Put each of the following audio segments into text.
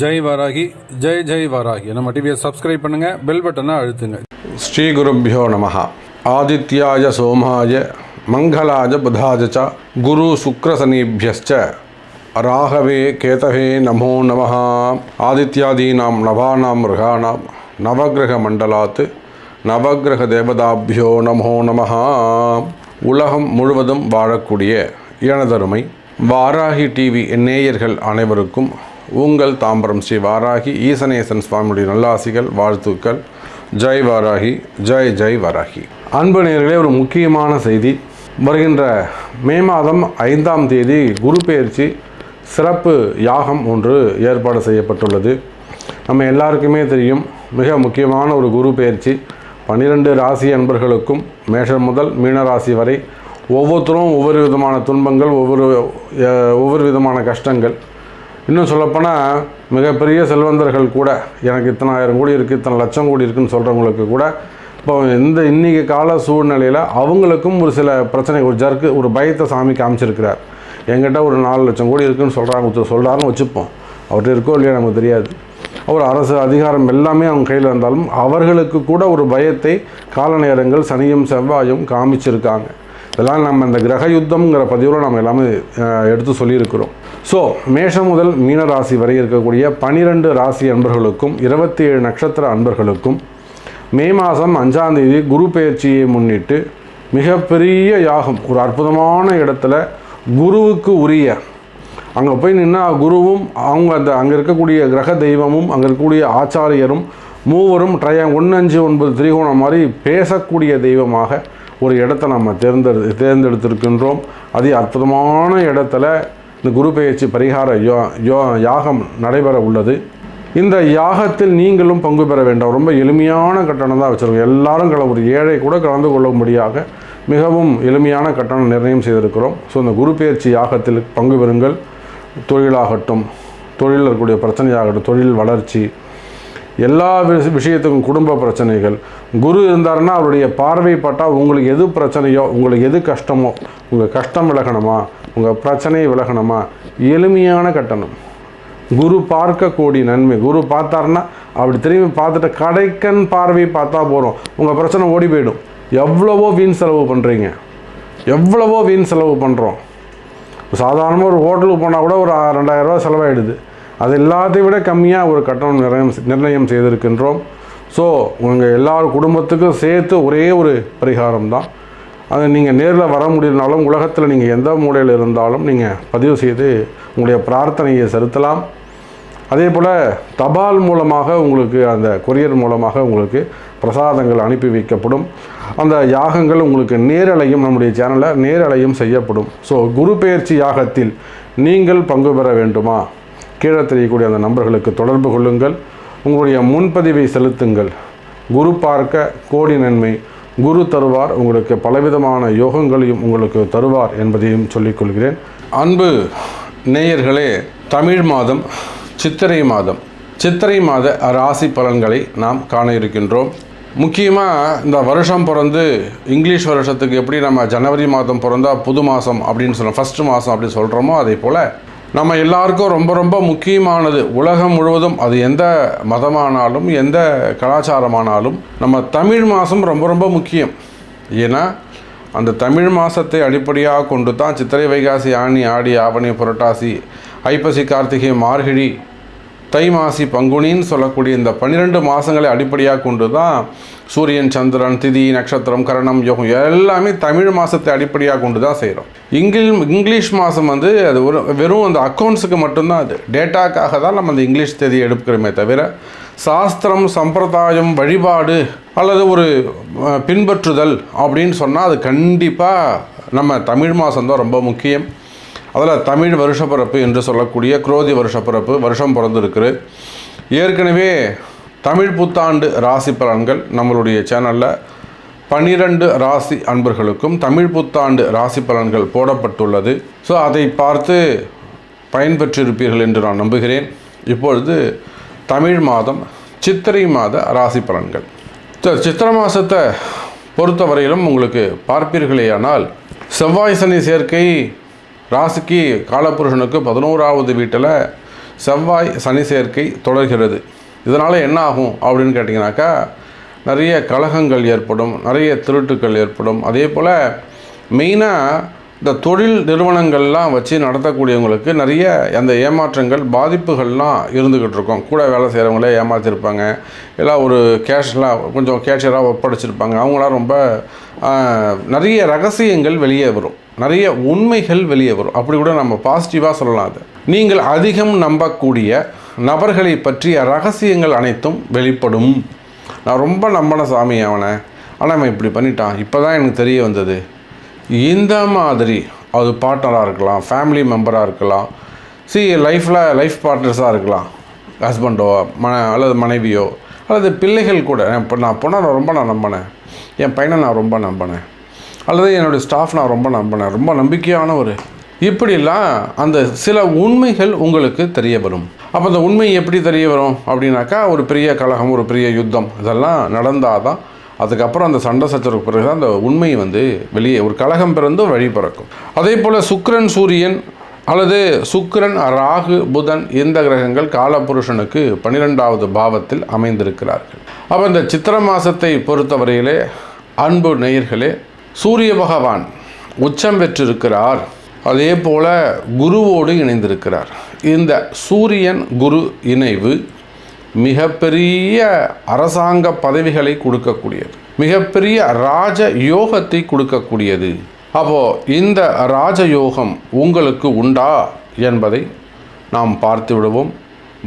ஜெய் வராகி ஜெய் ஜெய் வராகி. நம்ம டிவியை சப்ஸ்கிரைப் பண்ணுங்கள் பெல் பட்டனை அழுத்துங்க. ஸ்ரீகுருப்போ நமஹா. ஆதித்யாய சோமாய மங்களாஜ புதாஜ ச குரு சுக்ரசனீபியஸ்ச ராகவே கேதவே நமோ நம ஆதித்யாதீனாம் நவானாம் மிருகாணாம் நவகிரக மண்டலாத் நவகிரக தேவதாபியோ நமோ நம உலகம் முழுவதும் வாழக்கூடிய எனதருமை வாராகி டிவி நேயர்கள் அனைவருக்கும் உங்கள் தாம்பரம் ஸ்ரீ வாராகி ஈசனேசன் சுவாமியுடைய நல்லாசிகள் வாழ்த்துக்கள். ஜெய் வாராகி ஜெய் ஜெய் வாராகி. அன்பு நேர்களே ஒரு முக்கியமான செய்தி. வருகின்ற மே மாதம் ஐந்தாம் தேதி குரு பெயர்ச்சி சிறப்பு யாகம் ஒன்று ஏற்பாடு செய்யப்பட்டுள்ளது. நம்ம எல்லாருக்குமே தெரியும் மிக முக்கியமான ஒரு குரு பெயர்ச்சி பன்னிரெண்டு ராசி அன்பர்களுக்கும் மேஷம் முதல் மீன ராசி வரை ஒவ்வொருத்தரும் ஒவ்வொரு விதமான துன்பங்கள் ஒவ்வொரு ஒவ்வொரு விதமான கஷ்டங்கள். இன்னும் சொல்லப்போனால் மிகப்பெரிய செல்வந்தர்கள் கூட எனக்கு இத்தனை ஆயிரம் கோடி இருக்குது இத்தனை லட்சம் கோடி இருக்குதுன்னு சொல்கிறவங்களுக்கு கூட இப்போ இந்த இன்றைக்கி கால சூழ்நிலையில் அவங்களுக்கும் ஒரு சில பிரச்சனை ஒரு ஜர்க்கு ஒரு பயத்தை சாமி காமிச்சிருக்கிறார். எங்கிட்ட ஒரு நாலு லட்சம் கோடி இருக்குன்னு சொல்கிறாங்க ஒருத்தர் சொல்கிறாருன்னு வச்சுப்போம். அவர்கிட்ட இருக்கோ இல்லையா நமக்கு தெரியாது. அவர் அரசு அதிகாரம் எல்லாமே அவங்க கையில் இருந்தாலும் அவர்களுக்கு கூட ஒரு பயத்தை கால நேரங்கள் சனியும் செவ்வாயும் காமிச்சிருக்காங்க. இதெல்லாம் நம்ம இந்த கிரக யுத்தம்ங்கிற பதிவில் நம்ம எல்லாமே எடுத்து சொல்லியிருக்கிறோம். ஸோ மேஷம் முதல் மீன ராசி வரை இருக்கக்கூடிய பனிரெண்டு ராசி அன்பர்களுக்கும் இருபத்தி ஏழு நட்சத்திர அன்பர்களுக்கும் மே மாதம் அஞ்சாம் தேதி குரு பெயர்ச்சியை முன்னிட்டு மிகப்பெரிய யாகம் ஒரு அற்புதமான இடத்துல குருவுக்கு உரிய. அங்கே போய் நின்னா குருவும் அவங்க அந்த அங்கே இருக்கக்கூடிய கிரக தெய்வமும் அங்கே இருக்கக்கூடிய ஆச்சாரியரும் மூவரும் ட்ரைய ஒன்று அஞ்சு ஒன்பது திரிகோணம் மாதிரி பேசக்கூடிய தெய்வமாக ஒரு இடத்த நம்ம தேர்ந்தெடு தேர்ந்தெடுத்திருக்கின்றோம். அதே அற்புதமான இடத்துல இந்த குரு பெயர்ச்சி பரிகார யோ யோ யாகம் நடைபெற உள்ளது. இந்த யாகத்தில் நீங்களும் பங்கு பெற வேண்டாம். ரொம்ப எளிமையான கட்டணம் தான் வச்சுருக்கோம். எல்லாரும் கல ஒரு ஏழை கூட கலந்து கொள்ளும்படியாக மிகவும் எளிமையான கட்டணம் நிர்ணயம் செய்திருக்கிறோம். ஸோ இந்த குரு பெயர்ச்சி யாகத்தில் பங்கு பெறுங்கள். தொழிலாகட்டும் தொழிலில் இருக்கக்கூடிய பிரச்சனையாகட்டும் தொழில் வளர்ச்சி எல்லா விஷயத்துக்கும் குடும்ப பிரச்சனைகள். குரு இருந்தாருன்னா அவருடைய பார்வை பட்டால் உங்களுக்கு எது பிரச்சனையோ உங்களுக்கு எது கஷ்டமோ உங்கள் கஷ்டம் விலகணுமா? உங்கள் பிரச்சனை விலகணுமா? எளிமையான கட்டணம். குரு பார்க்கக்கூடிய நன்மை. குரு பார்த்தாருன்னா அப்படி திரும்பி பார்த்துட்டு கடைக்கன் பார்வை பார்த்தா போகிறோம் உங்கள் பிரச்சனை ஓடி போயிடும். எவ்வளவோ வீண் செலவு பண்ணுறீங்க எவ்வளவோ வீண் செலவு பண்ணுறோம் சாதாரணமாக ஒரு ஹோட்டலுக்கு போனால் கூட ஒரு ரெண்டாயிரரூவா ரெண்டாயிரம் செலவாயிடுது. அது எல்லாத்தையும் விட கம்மியாக ஒரு கட்டணம் நிர்ணயம் நிர்ணயம் செய்திருக்கின்றோம். ஸோ உங்கள் எல்லார் குடும்பத்துக்கும் சேர்த்து ஒரே ஒரு பரிகாரம் தான் அது நீங்கள் நேரில் வர முடியலனாலும் உலகத்தில் நீங்கள் எந்த மூலையில் இருந்தாலும் நீங்கள் பதிவு செய்து உங்களுடைய பிரார்த்தனையை செலுத்தலாம். அதே போல் தபால் மூலமாக உங்களுக்கு அந்த கொரியர் மூலமாக உங்களுக்கு பிரசாதங்கள் அனுப்பி வைக்கப்படும். அந்த யாகங்கள் உங்களுக்கு நேரலையும் நம்முடைய சேனலில் நேரலையும் செய்யப்படும். ஸோ குரு பெயர்ச்சி யாகத்தில் நீங்கள் பங்கு பெற வேண்டுமா? கீழே தெரியக்கூடிய அந்த நம்பர்களுக்கு தொடர்பு கொள்ளுங்கள். உங்களுடைய முன்பதிவை செலுத்துங்கள். குரு பார்க்க கோடி நன்மை. குரு தருவார் உங்களுக்கு பலவிதமான யோகங்களையும் உங்களுக்கு தருவார் என்பதையும் சொல்லிக்கொள்கிறேன் அன்பு நேயர்களே தமிழ் மாதம் சித்திரை மாதம். சித்திரை மாத ராசி பலன்களை நாம் காண இருக்கின்றோம். முக்கியமாக இந்த வருஷம் பிறந்து இங்கிலீஷ் வருஷத்துக்கு எப்படி நம்ம ஜனவரி மாதம் பிறந்தால் புது மாதம் அப்படின்னு சொல்ல ஃபஸ்ட்டு மாதம் அப்படின்னு சொல்கிறோமோ அதே போல் நம்ம எல்லாருக்கும் ரொம்ப ரொம்ப முக்கியமானது. உலகம் முழுவதும் அது எந்த மதமானாலும் எந்த கலாச்சாரமானாலும் நம்ம தமிழ் மாதம் ரொம்ப ரொம்ப முக்கியம். ஏன்னா அந்த தமிழ் மாதத்தை அடிப்படையாக கொண்டு தான் சித்திரை வைகாசி ஆணி ஆடி ஆவணி புரட்டாசி ஐப்பசி கார்த்திகை மார்கழி தை மாசி பங்குனின்னு சொல்லக்கூடிய இந்த பன்னிரெண்டு மாதங்களை அடிப்படையாக கொண்டு தான் சூரியன் சந்திரன் திதி நட்சத்திரம் கரணம் யோகம் எல்லாமே தமிழ் மாதத்தை அடிப்படையாக கொண்டு தான் செய்கிறோம் இங்கிலீஷ் இங்கிலீஷ் மாதம் வந்து அது ஒரு வெறும் அந்த அக்கௌண்ட்ஸுக்கு மட்டும்தான் அது. டேட்டாக்காக தான் நம்ம அந்த இங்கிலீஷ் தேதி எடுக்கிறோமே தவிர சாஸ்திரம் சம்பிரதாயம் வழிபாடு அல்லது ஒரு பின்பற்றுதல் அப்படின்னு சொன்னால் அது கண்டிப்பாக நம்ம தமிழ் மாதம் தான் ரொம்ப முக்கியம். அதில் தமிழ் வருஷப்பிறப்பு என்று சொல்லக்கூடிய குரோதி வருஷப்பிறப்பு வருஷம் பிறந்திருக்குது ஏற்கனவே தமிழ் புத்தாண்டு ராசி பலன்கள் நம்மளுடைய சேனலில் பன்னிரண்டு ராசி அன்பர்களுக்கும் தமிழ் புத்தாண்டு ராசி பலன்கள் போடப்பட்டுள்ளது. ஸோ அதை பார்த்து பயன்பெற்றிருப்பீர்கள் என்று நான் நம்புகிறேன். இப்பொழுது தமிழ் மாதம் சித்திரை மாத ராசி பலன்கள். சித்திர சித்திரை மாதத்தை பொறுத்தவரையிலும் உங்களுக்கு பார்ப்பீர்களேயானால் செவ்வாய் சனி சேர்க்கை ராசிக்கு காலபுருஷனுக்கு பதினோராவது வீட்டில் செவ்வாய் சனி சேர்க்கை தொடர்கிறது. இதனால் என்ன ஆகும் அப்படின்னு கேட்டிங்கனாக்கா நிறைய கலகங்கள் ஏற்படும் நிறைய திருட்டுக்கள் ஏற்படும். அதே போல் மெயினாக இந்த தொழில் நிறுவனங்கள்லாம் வச்சு நடத்தக்கூடியவங்களுக்கு நிறைய அந்த ஏமாற்றங்கள் பாதிப்புகள்லாம் இருந்துக்கிட்டு இருக்கும். கூட வேலை செய்கிறவங்களே ஏமாற்றிருப்பாங்க எல்லாம் ஒரு கேஷ்லாம் கொஞ்சம் கேஷியராக ஒப்படைச்சிருப்பாங்க. அவங்களாம் ரொம்ப நிறைய ரகசியங்கள் வெளியே வரும். நிறைய உண்மைகள் வெளியே வரும். அப்படி கூட நம்ம பாசிட்டிவாக சொல்லலாம் அது. நீங்கள் அதிகம் நம்பக்கூடிய நபர்களை பற்றிய ரகசியங்கள் அனைத்தும் வெளிப்படும். நான் ரொம்ப நம்பின சாமி அவனை. ஆனால் அவன் இப்படி பண்ணிட்டான். இப்போ தான் எனக்கு தெரிய வந்தது. இந்த மாதிரி அது பார்ட்னராக இருக்கலாம் ஃபேமிலி மெம்பராக இருக்கலாம். சி லைஃப்பில் லைஃப் பார்ட்னர்ஸாக இருக்கலாம். ஹஸ்பண்டோ மன அல்லது மனைவியோ அல்லது பிள்ளைகள் கூட. இப்போ நான் பொண்ணை நான் ரொம்ப நான் நம்பினேன். என் பையனை நான் ரொம்ப நம்பினேன். அல்லது என்னுடைய ஸ்டாஃப் நான் ரொம்ப நம்பினேன். ரொம்ப நம்பிக்கையான ஒரு இப்படிலாம் அந்த சில உண்மைகள் உங்களுக்கு தெரிய வரும். அப்போ அந்த உண்மை எப்படி தெரிய வரும் அப்படின்னாக்கா ஒரு பெரிய கலகம் ஒரு பெரிய யுத்தம் இதெல்லாம் நடந்தால் தான் அதுக்கப்புறம் அந்த சண்டை சச்சரவுக்கு பிறகு தான் அந்த உண்மை வந்து வெளியே ஒரு கலகம் பிறந்து வழி பிறக்கும். அதே போல் சுக்ரன் சூரியன் அல்லது சுக்கரன் ராகு புதன் இந்த கிரகங்கள் காலபுருஷனுக்கு பன்னிரெண்டாவது பாவத்தில் அமைந்திருக்கிறார்கள். அப்போ இந்த சித்திர மாதத்தை பொறுத்தவரையிலே அன்பு நேயர்களே சூரிய பகவான் உச்சம் பெற்றிருக்கிறார். அதே போல குருவோடு இணைந்திருக்கிறார். இந்த சூரியன் குரு இணைவு மிகப்பெரிய அரசாங்க பதவிகளை கொடுக்கக்கூடியது. மிகப்பெரிய ராஜ யோகத்தை கொடுக்கக்கூடியது. அப்போ இந்த ராஜயோகம் உங்களுக்கு உண்டா என்பதை நாம் பார்த்து விடுவோம்.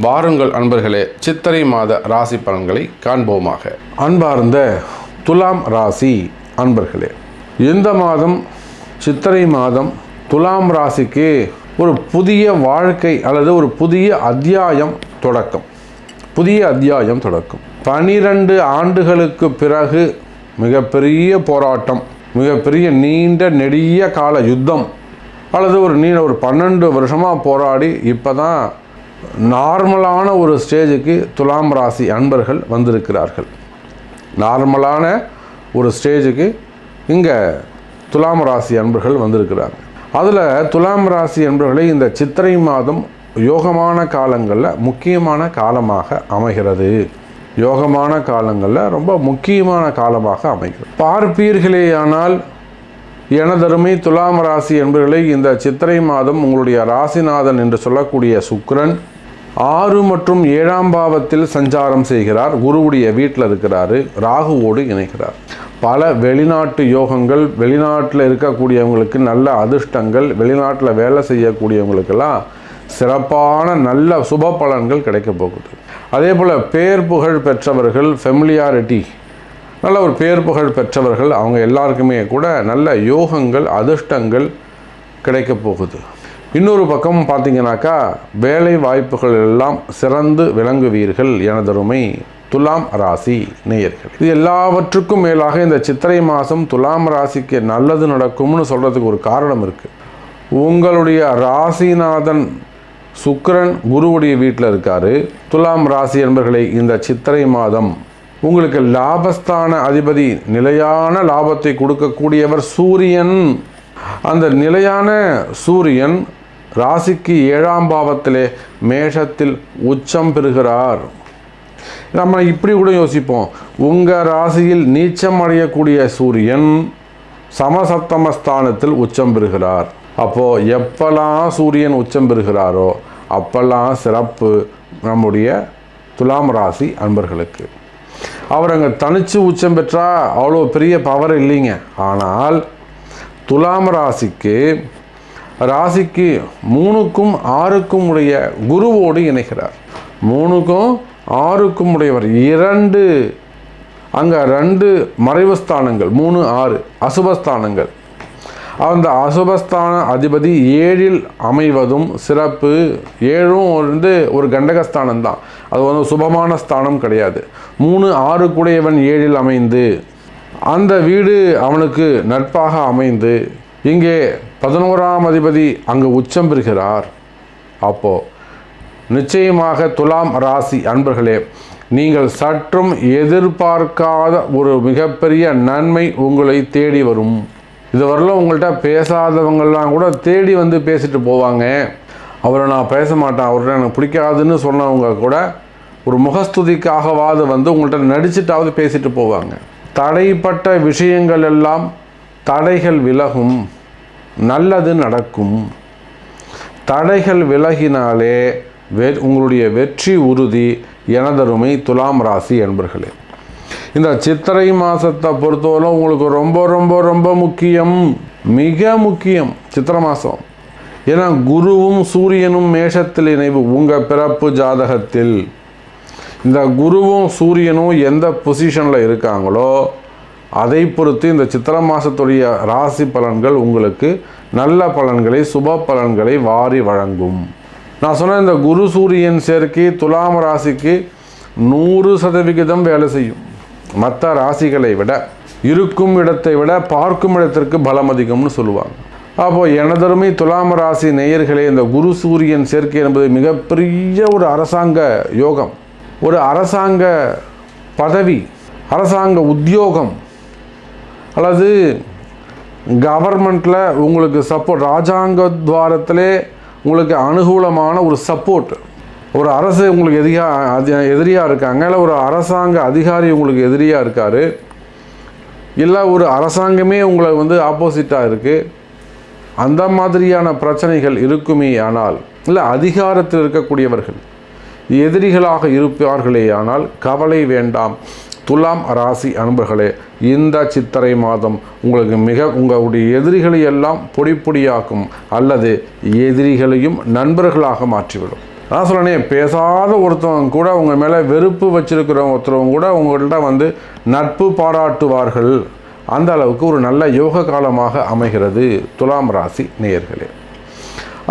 வாருங்கள் அன்பர்களே சித்திரை மாத ராசி பலன்களை காண்போமாக. அன்பார்ந்த துலாம் ராசி அன்பர்களே இந்த மாதம் சித்திரை மாதம் துலாம் ராசிக்கு ஒரு புதிய வாழ்க்கை அல்லது ஒரு புதிய அத்தியாயம் தொடக்கம். புதிய அத்தியாயம் தொடக்கம். பனிரெண்டு ஆண்டுகளுக்கு பிறகு மிகப்பெரிய போராட்டம் மிகப்பெரிய நீண்ட நெடிய கால யுத்தம் அல்லது ஒரு நீண்ட ஒரு பன்னெண்டு வருஷமாக போராடி இப்போ தான் நார்மலான ஒரு ஸ்டேஜுக்கு துலாம் ராசி அன்பர்கள் வந்திருக்கிறார்கள். நார்மலான ஒரு ஸ்டேஜுக்கு இங்கே துலாம் ராசி அன்பர்கள் வந்திருக்கிறாங்க. அதில் துலாம் ராசி அன்பர்களை இந்த சித்திரை மாதம் யோகமான காலங்களில் முக்கியமான காலமாக அமைகிறது. யோகமான காலங்களில் ரொம்ப முக்கியமான காலமாக அமைகிறது. பார்ப்பீர்களேயானால் எனதருமை துலாம் ராசி என்பவர்களை இந்த சித்திரை மாதம் உங்களுடைய ராசிநாதன் என்று சொல்லக்கூடிய சுக்ரன் ஆறு மற்றும் ஏழாம் பாவத்தில் சஞ்சாரம் செய்கிறார். குருவுடைய வீட்டில் இருக்கிறாரு. ராகுவோடு இணைகிறார். பல வெளிநாட்டு யோகங்கள் வெளிநாட்டில் இருக்கக்கூடியவங்களுக்கு நல்ல அதிர்ஷ்டங்கள் வெளிநாட்டில் வேலை செய்யக்கூடியவங்களுக்கெல்லாம் சிறப்பான நல்ல சுப பலன்கள் கிடைக்க போகுது. அதே போல் பேர் புகழ் பெற்றவர்கள் ஃபெமிலியாரிட்டி நல்ல ஒரு பேர் புகழ் பெற்றவர்கள் அவங்க எல்லாருக்குமே கூட நல்ல யோகங்கள் அதிர்ஷ்டங்கள் கிடைக்க போகுது. இன்னொரு பக்கம் பார்த்தீங்கன்னாக்கா வேலை வாய்ப்புகள் எல்லாம் சிறந்து விளங்குவீர்கள் எனதருமை துலாம் ராசி நேயர்கள். இது எல்லாவற்றுக்கும் மேலாக இந்த சித்திரை மாதம் துலாம் ராசிக்கு நல்லது நடக்கும்னு சொல்கிறதுக்கு ஒரு காரணம் இருக்குது உங்களுடைய ராசிநாதன் சுக்கரன் குருவுடைய வீட்டில் இருக்கார். துலாம் ராசி என்பர்களை இந்த சித்திரை மாதம் உங்களுக்கு லாபஸ்தான அதிபதி நிலையான லாபத்தை கொடுக்கக்கூடியவர் சூரியன். அந்த நிலையான சூரியன் ராசிக்கு ஏழாம் பாவத்திலே மேஷத்தில் உச்சம் பெறுகிறார். நம்ம இப்படி கூட யோசிப்போம். உங்கள் ராசியில் நீச்சம் அடையக்கூடிய சூரியன் சமசப்தமஸ்தானத்தில் உச்சம் பெறுகிறார். அப்போது எப்பெல்லாம் சூரியன் உச்சம் பெறுகிறாரோ அப்பெல்லாம் சிறப்பு நம்முடைய துலாம் ராசி அன்பர்களுக்கு. அவர் அங்கே தனிச்சு உச்சம் பெற்றா அவ்வளோ பெரிய பவர் இல்லைங்க. ஆனால் துலாம் ராசிக்கு ராசிக்கு மூணுக்கும் ஆறுக்கும் உடைய குருவோடு இணைகிறார். மூணுக்கும் ஆறுக்கும் உடையவர். இரண்டு அங்கே ரெண்டு மறைவுஸ்தானங்கள் மூணு ஆறு அசுபஸ்தானங்கள். அந்த அசுபஸ்தான அதிபதி ஏழில் அமைவதும் சிறப்பு. ஏழும் வந்து ஒரு கண்டகஸ்தானம் தான் அது வந்து சுபமான ஸ்தானம் கிடையாது. மூணு ஆறு கூடையவன் ஏழில் அமைந்து அந்த வீடு அவனுக்கு நட்பாக அமைந்து இங்கே பதினோராம் அதிபதி அங்கு உச்சம் பெறுகிறார். அப்போது நிச்சயமாக துலாம் ராசி அன்பர்களே நீங்கள் சற்றும் எதிர்பார்க்காத ஒரு மிகப்பெரிய நன்மை உங்களை தேடி வரும். இதுவரையிலும் உங்கள்கிட்ட பேசாதவங்கள்லாம் கூட தேடி வந்து பேசிட்டு போவாங்க. அவரை நான் பேச மாட்டேன் அவர்கிட்ட எனக்கு பிடிக்காதுன்னு சொன்னவங்க கூட ஒரு முகஸ்துதிக்காகவாது வந்து உங்கள்கிட்ட நடிச்சிட்டாவது பேசிட்டு போவாங்க. தடைப்பட்ட விஷயங்கள் எல்லாம் தடைகள் விலகும் நல்லது நடக்கும். தடைகள் விலகினாலே வெ உங்களுடைய வெற்றி உறுதி எனதருமை துலாம் ராசி என்பர்களே. இந்த சித்திரை மாதத்தை பொறுத்தவரை உங்களுக்கு ரொம்ப ரொம்ப ரொம்ப முக்கியம் மிக முக்கியம் சித்திரை மாதம் ஏன்னா குருவும் சூரியனும் மேஷத்தில் இணைவு உங்கள் பிறப்பு ஜாதகத்தில். இந்த குருவும் சூரியனும் எந்த பொசிஷனில் இருக்காங்களோ அதை பொறுத்து இந்த சித்திரை மாதத்துடைய ராசி பலன்கள் உங்களுக்கு நல்ல பலன்களை சுப பலன்களை வாரி வழங்கும். நான் சொன்ன இந்த குரு சூரியன் சேர்க்கை துலாம் ராசிக்கு நூறு சதவிகிதம் வேலை செய்யும். மற்ற ராசிகளை விட இருக்கும் இடத்தை விட பார்க்கும் இடத்திற்கு பலம் அதிகம்னு சொல்லுவாங்க. அப்போது எனதருமை துலாம் ராசி நேயர்களே இந்த குரு சூரியன் சேர்க்கை என்பது மிகப்பெரிய ஒரு அரசாங்க யோகம். ஒரு அரசாங்க பதவி அரசாங்க உத்தியோகம். அல்லது கவர்மெண்ட்டில் உங்களுக்கு சப்போர்ட் ராஜாங்க துவாரத்திலே உங்களுக்கு அனுகூலமான ஒரு சப்போர்ட் ஒரு அரசு உங்களுக்கு எதிரியா அதி எதிரியாக இருக்காங்க இல்லை ஒரு அரசாங்க அதிகாரி உங்களுக்கு எதிரியாக இருக்கார் இல்லை ஒரு அரசாங்கமே உங்களை வந்து ஆப்போசிட்டாக இருக்குது அந்த மாதிரியான பிரச்சனைகள் இருக்குமே ஆனால் இல்லை அதிகாரத்தில் இருக்கக்கூடியவர்கள் எதிரிகளாக இருப்பார்களே ஆனால் கவலை வேண்டாம். துலாம் ராசி அன்பர்களே இந்த சித்திரை மாதம் உங்களுக்கு மிக உங்களுடைய எதிரிகளை எல்லாம் பொடி பொடியாக்கும் அல்லது எதிரிகளையும் நண்பர்களாக மாற்றிவிடும். நான் சொல்லணே பேசாத ஒருத்தவங்க கூட உங்கள் மேலே வெறுப்பு வச்சிருக்கிற ஒருத்தவங்க கூட உங்கள்கிட்ட வந்து நட்பு பாராட்டுவார்கள். அந்த அளவுக்கு ஒரு நல்ல யோக காலமாக அமைகிறது துலாம் ராசி நேயர்களே.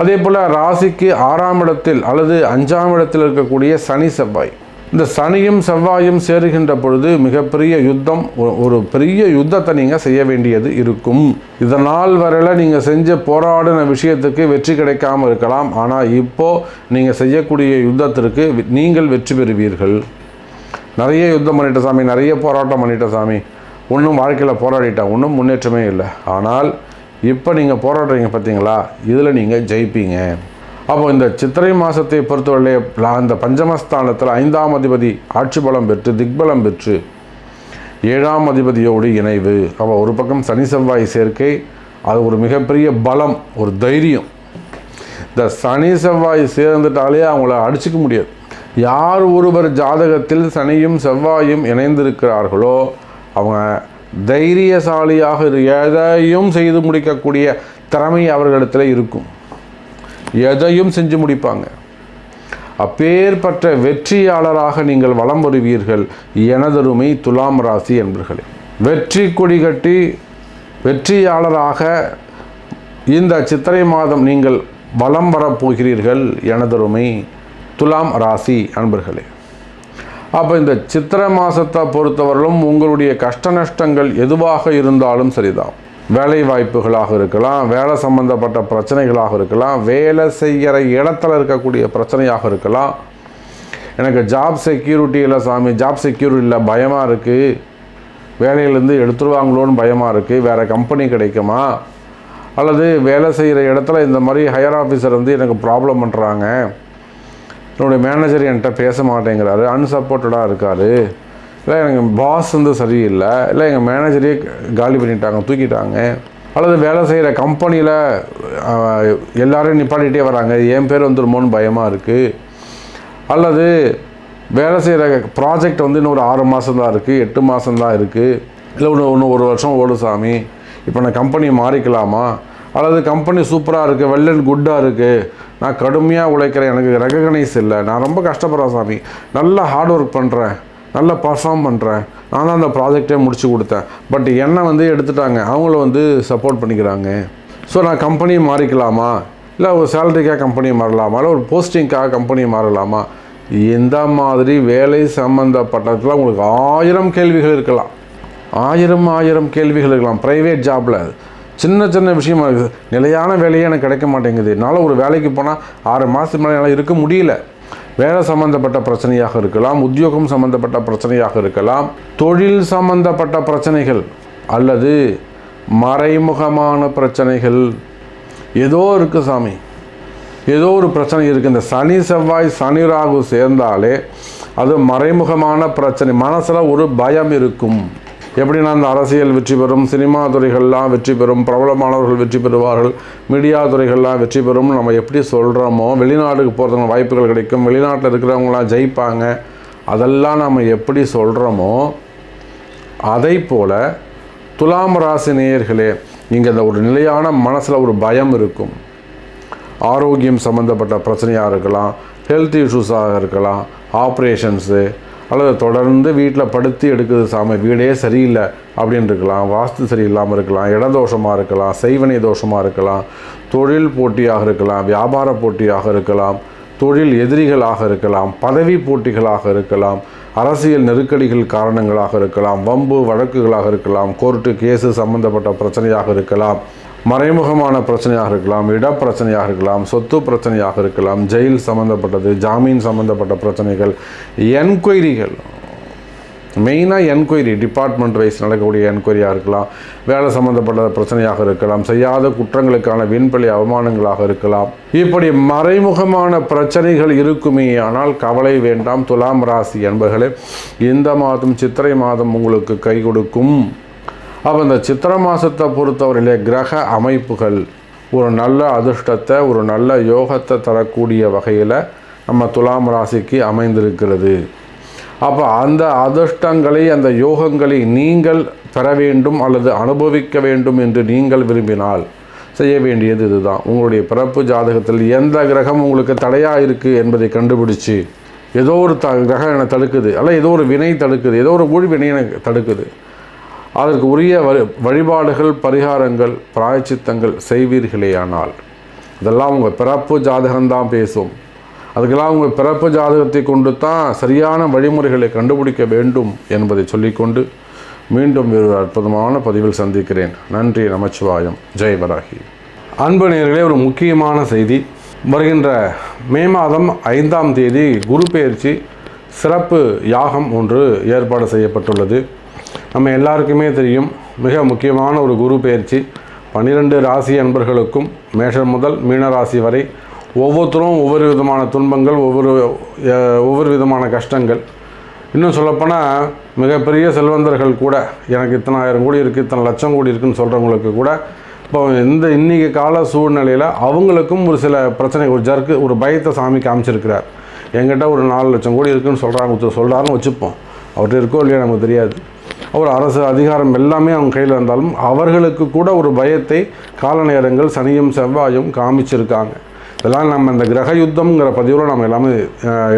அதே போல் ராசிக்கு ஆறாம் இடத்தில் அல்லது அஞ்சாம் இடத்தில் இருக்கக்கூடிய சனி செவ்வாய். இந்த சனியும் செவ்வாயும் சேருகின்ற பொழுது மிகப்பெரிய யுத்தம் ஒரு- ஒரு பெரிய யுத்தத்தை நீங்கள் செய்ய வேண்டியது இருக்கும். இதனால் வரையில் நீங்கள் செஞ்ச போராடின விஷயத்துக்கு வெற்றி கிடைக்காமல் இருக்கலாம். ஆனால் இப்போது நீங்கள் செய்யக்கூடிய யுத்தத்திற்கு நீங்கள் வெற்றி பெறுவீர்கள். நிறைய யுத்தம் பண்ணிட்ட சாமி நிறைய போராட்டம் பண்ணிட்ட சாமி. ஒன்றும் வாழ்க்கையில் போராடிட்டேன் ஒன்றும் முன்னேற்றமே இல்லை. ஆனால் இப்போ நீங்கள் போராடுறீங்க பார்த்தீங்களா இதில் நீங்கள் ஜெயிப்பீங்க. அப்போ இந்த சித்திரை மாதத்தை பொறுத்தவரையிலே அந்த பஞ்சமஸ்தானத்தில் ஐந்தாம் அதிபதி ஆட்சி பலம் பெற்று திக்பலம் பெற்று ஏழாம் அதிபதியோடு இணைவு. அப்போ ஒரு பக்கம் சனி செவ்வாய் சேர்க்கை அது ஒரு மிகப்பெரிய பலம் ஒரு தைரியம். இந்த சனி செவ்வாய் சேர்ந்துட்டாலே அவங்கள அடிச்சுக்க முடியாது. யார் ஒருவர் ஜாதகத்தில் சனியும் செவ்வாயும் இணைந்திருக்கிறார்களோ அவங்க தைரியசாலியாக எதையும் செய்து முடிக்கக்கூடிய திறமை அவர்களிடத்தில் இருக்கும். எதையும் செஞ்சு முடிப்பாங்க. அப்பேற்பட்ட வெற்றியாளராக நீங்கள் வலம் வருவீர்கள் எனதருமை துலாம் ராசி என்பர்களே. வெற்றி கொடி கட்டி வெற்றியாளராக இந்த சித்திரை மாதம் நீங்கள் வலம் வரப்போகிறீர்கள் எனதருமை துலாம் ராசி அன்பர்களே. அப்போ இந்த சித்திரை மாதத்தை பொறுத்தவரையிலும் உங்களுடைய கஷ்ட நஷ்டங்கள் எதுவாக இருந்தாலும் சரிதான். வேலை வாய்ப்புகளாக இருக்கலாம் வேலை சம்பந்தப்பட்ட பிரச்சனைகளாக இருக்கலாம் வேலை செய்கிற இடத்துல இருக்கக்கூடிய பிரச்சனையாக இருக்கலாம். எனக்கு ஜாப் செக்யூரிட்டி இல்லை சாமி ஜாப் செக்யூரிட்டி இல்லை பயமாக இருக்குது வேலையிலேருந்து எடுத்துருவாங்களோன்னு பயமாக இருக்குது வேறு கம்பெனி கிடைக்குமா? அல்லது வேலை செய்கிற இடத்துல இந்த மாதிரி ஹையர் ஆஃபீஸர் வந்து எனக்கு ப்ராப்ளம் பண்ணுறாங்க என்னுடைய மேனேஜர் என்கிட்ட பேச மாட்டேங்கிறாரு. அன்சப்போர்ட்டடாக இருக்கார். இல்லை எனக்கு பாஸ் வந்து சரியில்லை. இல்லை எங்கள் மேனேஜரே காலி பண்ணிட்டாங்க தூக்கிட்டாங்க. அல்லது வேலை செய்கிற கம்பெனியில் எல்லோரும் நிப்பாட்டிகிட்டே வராங்க. என் பேர் வந்துருமோன்னு பயமாக இருக்குது அல்லது வேலை செய்கிற ப்ராஜெக்ட் வந்து இன்னும் ஒரு ஆறு மாதம் தான் இருக்குது எட்டு மாதம் தான் இருக்குது இல்லை ஒன்று ஒன்று ஒரு வருஷம் ஓடு சாமி. இப்போ நான் கம்பெனி மாறிக்கலாமா? அல்லது கம்பெனி சூப்பராக இருக்குது வெல் அண்ட் குட்டாக இருக்குது நான் கடுமையாக உழைக்கிறேன் எனக்கு ரெகக்னைஸ் இல்லை. நான் ரொம்ப கஷ்டப்படுறேன் சாமி. நல்லா ஹார்ட் ஒர்க் பண்ணுறேன் நல்லா பர்ஃபார்ம் பண்ணுறேன் நான் தான் அந்த ப்ராஜெக்டே முடிச்சு கொடுத்தேன். பட் என்னை வந்து எடுத்துட்டாங்க. அவங்கள வந்து சப்போர்ட் பண்ணிக்கிறாங்க. ஸோ நான் கம்பெனி மாறிக்கலாமா? இல்லை ஒரு சேலரிக்காக கம்பெனி மாறலாமா? இல்லை ஒரு போஸ்டிங்க்காக கம்பெனி மாறலாமா? எந்த மாதிரி வேலை சம்மந்தப்பட்டதில் உங்களுக்கு ஆயிரம் கேள்விகள் இருக்கலாம். ஆயிரம் ஆயிரம் கேள்விகள் இருக்கலாம். ப்ரைவேட் ஜாப்பில் சின்ன சின்ன விஷயமா இருக்குது நிலையான வேலையே எனக்கு கிடைக்க மாட்டேங்குது. என்னால் ஒரு வேலைக்கு போனால் ஆறு மாதத்துக்கு மேலே என்னால் இருக்க முடியல. வேலை சம்பந்தப்பட்ட பிரச்சனையாக இருக்கலாம் உத்தியோகம் சம்பந்தப்பட்ட பிரச்சனையாக இருக்கலாம் தொழில் சம்பந்தப்பட்ட பிரச்சனைகள் அல்லது மறைமுகமான பிரச்சனைகள். ஏதோ இருக்குது சாமி. ஏதோ ஒரு பிரச்சனை இருக்குது இந்த சனி செவ்வாய் சனி ராகு சேர்ந்தாலே அது மறைமுகமான பிரச்சனை. மனசில் ஒரு பயம் இருக்கும். எப்படின்னா அந்த அரசியல் வெற்றி பெறும் சினிமா துறைகள்லாம் வெற்றி பெறும் பிரபலமானவர்கள் வெற்றி பெறுவார்கள் மீடியா துறைகள்லாம் வெற்றி பெறும். நம்ம எப்படி சொல்கிறோமோ வெளிநாட்டுக்கு போகிறதுக்கு வாய்ப்புகள் கிடைக்கும். வெளிநாட்டில் இருக்கிறவங்களாம் ஜெயிப்பாங்க. அதெல்லாம் நம்ம எப்படி சொல்கிறோமோ அதை போல் துலாம் ராசி நேயர்களே இங்கே இந்த ஒரு நிலையான மனசில் ஒரு பயம் இருக்கும். ஆரோக்கியம் சம்மந்தப்பட்ட பிரச்சனையாக இருக்கலாம் ஹெல்த் இஷ்யூஸாக இருக்கலாம் ஆப்ரேஷன்ஸு அல்லது தொடர்ந்து வீட்டில் படுத்து எடுக்குது சாமி வீடே சரியில்லை அப்படின்னு இருக்கலாம் வாஸ்து சரியில்லாமல் இருக்கலாம். இடதோஷமாக இருக்கலாம். செய்வனை தோஷமாக இருக்கலாம். தொழில் போட்டியாக இருக்கலாம். வியாபார போட்டியாக இருக்கலாம். தொழில் எதிரிகளாக இருக்கலாம். பதவி போட்டிகளாக இருக்கலாம். அரசியல் நெருக்கடிகள் காரணங்களாக இருக்கலாம். வம்பு வழக்குகளாக இருக்கலாம். கோர்ட்டு கேஸு சம்பந்தப்பட்ட பிரச்சனையாக இருக்கலாம். மறைமுகமான பிரச்சனையாக இருக்கலாம் இட பிரச்சனையாக இருக்கலாம் சொத்து பிரச்சனையாக இருக்கலாம் ஜெயில் சம்மந்தப்பட்டது ஜாமீன் சம்மந்தப்பட்ட பிரச்சனைகள் என்கொயரிகள். மெயினாக என்கொயரி டிபார்ட்மெண்ட் வைஸ் நடக்கக்கூடிய என்கொயரியாக இருக்கலாம் வேலை சம்மந்தப்பட்ட பிரச்சனையாக இருக்கலாம் செய்யாத குற்றங்களுக்கான விண்வெளி அவமானங்களாக இருக்கலாம். இப்படி மறைமுகமான பிரச்சனைகள் இருக்குமே ஆனால் கவலை வேண்டாம். துலாம் ராசி என்பர்களே இந்த மாதம் சித்திரை மாதம் உங்களுக்கு கை கொடுக்கும். அப்போ இந்த சித்திரை மாதத்தை பொறுத்தவரையிலே கிரக அமைப்புகள் ஒரு நல்ல அதிர்ஷ்டத்தை ஒரு நல்ல யோகத்தை தரக்கூடிய வகையில் நம்ம துலாம் ராசிக்கு அமைந்திருக்கிறது. அப்போ அந்த அதிர்ஷ்டங்களை அந்த யோகங்களை நீங்கள் பெற வேண்டும் அல்லது அனுபவிக்க வேண்டும் என்று நீங்கள் விரும்பினால் செய்ய வேண்டியது இதுதான். உங்களுடைய பிறப்பு ஜாதகத்தில் எந்த கிரகம் உங்களுக்கு தடையாக இருக்குது என்பதை கண்டுபிடிச்சு ஏதோ ஒரு த கிரகம் என்னை தடுக்குது. அல்ல ஏதோ ஒரு வினை தடுக்குது. ஏதோ ஒரு ஊழ்வினை எனக்கு தடுக்குது. அதற்கு உரிய வழி வழிபாடுகள் பரிகாரங்கள் பிராயச்சித்தங்கள் செய்வீர்களேயானால் இதெல்லாம் உங்கள் பிறப்பு ஜாதகம்தான் பேசும். அதுக்கெல்லாம் உங்கள் பிறப்பு ஜாதகத்தை கொண்டு தான் சரியான வழிமுறைகளை கண்டுபிடிக்க வேண்டும் என்பதை சொல்லிக்கொண்டு மீண்டும் ஒரு அற்புதமான பதிவில் சந்திக்கிறேன். நன்றி நமச்சிவாயம். ஜெய் வராகி. அன்பு நேர்களே ஒரு முக்கியமான செய்தி. வருகின்ற மே மாதம் ஐந்தாம் தேதி குரு பயிற்சி சிறப்பு யாகம் ஒன்று ஏற்பாடு செய்யப்பட்டுள்ளது. நம்ம எல்லாருக்குமே தெரியும் மிக முக்கியமான ஒரு குரு பயிற்சி. பன்னிரெண்டு ராசி அன்பர்களுக்கும் மேஷம் முதல் மீன ராசி வரை ஒவ்வொருத்தரும் ஒவ்வொரு விதமான துன்பங்கள் ஒவ்வொரு ஒவ்வொரு விதமான கஷ்டங்கள். இன்னும் சொல்லப்போனால் மிகப்பெரிய செல்வந்தர்கள் கூட எனக்கு இத்தனை ஆயிரம் கோடி இருக்குது இத்தனை லட்சம் கோடி இருக்குன்னு சொல்கிறவங்களுக்கு கூட இப்போ இந்த இன்றைக்கி கால சூழ்நிலையில் அவங்களுக்கும் ஒரு சில பிரச்சனை ஒரு ஜர்க்கு ஒரு பயத்தை சாமி காமிச்சிருக்கிறார். என்கிட்ட ஒரு நாலு லட்சம் கோடி இருக்குதுன்னு சொல்கிறாங்க சொல்கிறாருன்னு வச்சுப்போம். அவர்கிட்ட இருக்கோ இல்லையா நமக்கு தெரியாது. ஒரு அரசு அதிகாரம் எல்லாமே அவங்க கையில் இருந்தாலும் அவர்களுக்கு கூட ஒரு பயத்தை கால நேரங்கள் சனியும் செவ்வாயும் காமிச்சிருக்காங்க. இதெல்லாம் நம்ம இந்த கிரக யுத்தம்ங்கிற பதிவில் நம்ம எல்லாமே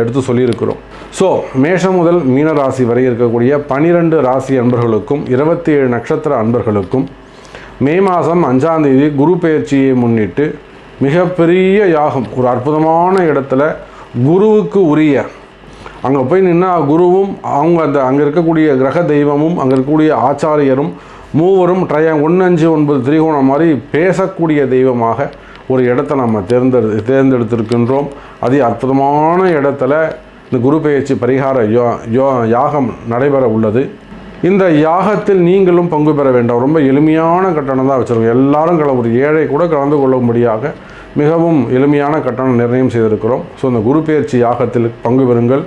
எடுத்து சொல்லியிருக்கிறோம். ஸோ மேஷம் முதல் மீன ராசி வரை இருக்கக்கூடிய பனிரெண்டு ராசி அன்பர்களுக்கும் இருபத்தி ஏழு நட்சத்திர அன்பர்களுக்கும் மே மாதம் அஞ்சாம் தேதி குரு பெயர்ச்சியை முன்னிட்டு மிகப்பெரிய யாகம் ஒரு அற்புதமான இடத்துல குருவுக்கு உரிய அங்கே போய் நின்னா குருவும் அவங்க அந்த அங்கே இருக்கக்கூடிய கிரக தெய்வமும் அங்கே இருக்கக்கூடிய ஆச்சாரியரும் மூவரும் ட்ரையா ஒன்று அஞ்சு ஒன்பது திரிகோணம் மாதிரி பேசக்கூடிய தெய்வமாக ஒரு இடத்த நம்ம தேர்ந்தெடு தேர்ந்தெடுத்திருக்கின்றோம். அதே அற்புதமான இடத்துல இந்த குரு பெயர்ச்சி பரிகார யோ யோ யாகம் நடைபெற உள்ளது. இந்த யாகத்தில் நீங்களும் பங்கு பெற வேண்டாம். ரொம்ப எளிமையான கட்டணம் தான் வச்சுருக்கோம். எல்லாரும் கல ஒரு ஏழை கூட கலந்து கொள்ளும்படியாக மிகவும் எளிமையான கட்டணம் நிர்ணயம் செய்திருக்கிறோம். ஸோ இந்த குரு பெயர்ச்சி யாகத்தில் பங்கு பெறுங்கள்.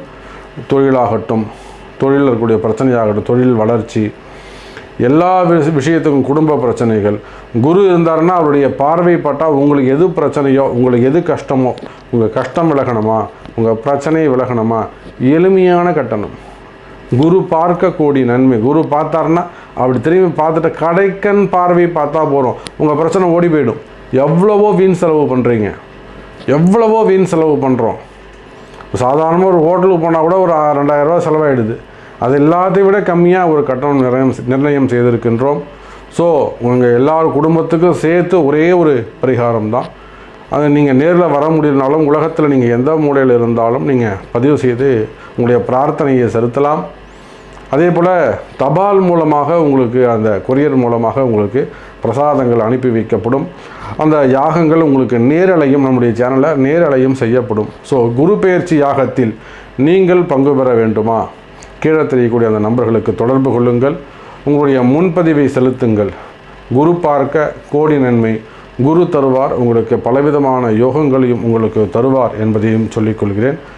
தொழிலாகட்டும் தொழிலில் இருக்கக்கூடிய பிரச்சனையாகட்டும் தொழில் வளர்ச்சி எல்லா விஷயத்துக்கும் குடும்ப பிரச்சனைகள். குரு இருந்தாருன்னா அவருடைய பார்வைப்பட்டால் உங்களுக்கு எது பிரச்சனையோ உங்களுக்கு எது கஷ்டமோ உங்கள் கஷ்டம் விலகணுமா உங்கள் பிரச்சனை விலகணுமா எளிமையான கட்டணம். குரு பார்க்கக்கூடிய நன்மை. குரு பார்த்தாருன்னா அப்படி திரும்பி பார்த்துட்டு கடைக்கன் பார்வை பார்த்தா போகிறோம் உங்கள் பிரச்சனை ஓடி போயிடும். எவ்வளவோ வீண் செலவு பண்ணுறீங்க எவ்வளவோ வீண் செலவு பண்ணுறோம் சாதாரணமாக ஒரு ஹோட்டலுக்கு போனால் கூட ஒரு ரெண்டாயிரம் செலவாயிடுது. அது எல்லாத்தையும் விட கம்மியாக ஒரு கட்டணம் நிர்ணயம் நிர்ணயம் செய்திருக்கின்றோம். ஸோ உங்கள் எல்லார் குடும்பத்துக்கும் சேர்த்து ஒரே ஒரு பரிகாரம் தான் அது நீங்கள் நேரில் வர முடியலனாலும் உலகத்தில் நீங்கள் எந்த மூலையில் இருந்தாலும் நீங்கள் பதிவு செய்து உங்களுடைய பிரார்த்தனையை செலுத்தலாம். அதே போல் தபால் மூலமாக உங்களுக்கு அந்த கொரியர் மூலமாக உங்களுக்கு பிரசாதங்கள் அனுப்பி வைக்கப்படும். அந்த யாகங்கள் உங்களுக்கு நேரலையும் நம்முடைய சேனலில் நேரலையும் செய்யப்படும். ஸோ குரு பெயர்ச்சி யாகத்தில் நீங்கள் பங்கு பெற வேண்டுமா? கீழே தெரியக்கூடிய அந்த நம்பர்களுக்கு தொடர்பு கொள்ளுங்கள். உங்களுடைய முன்பதிவை செலுத்துங்கள். குரு பார்க்க கோடி நன்மை. குரு தருவார். உங்களுக்கு பலவிதமான யோகங்களையும் உங்களுக்கு தருவார் என்பதையும் சொல்லிக்கொள்கிறேன்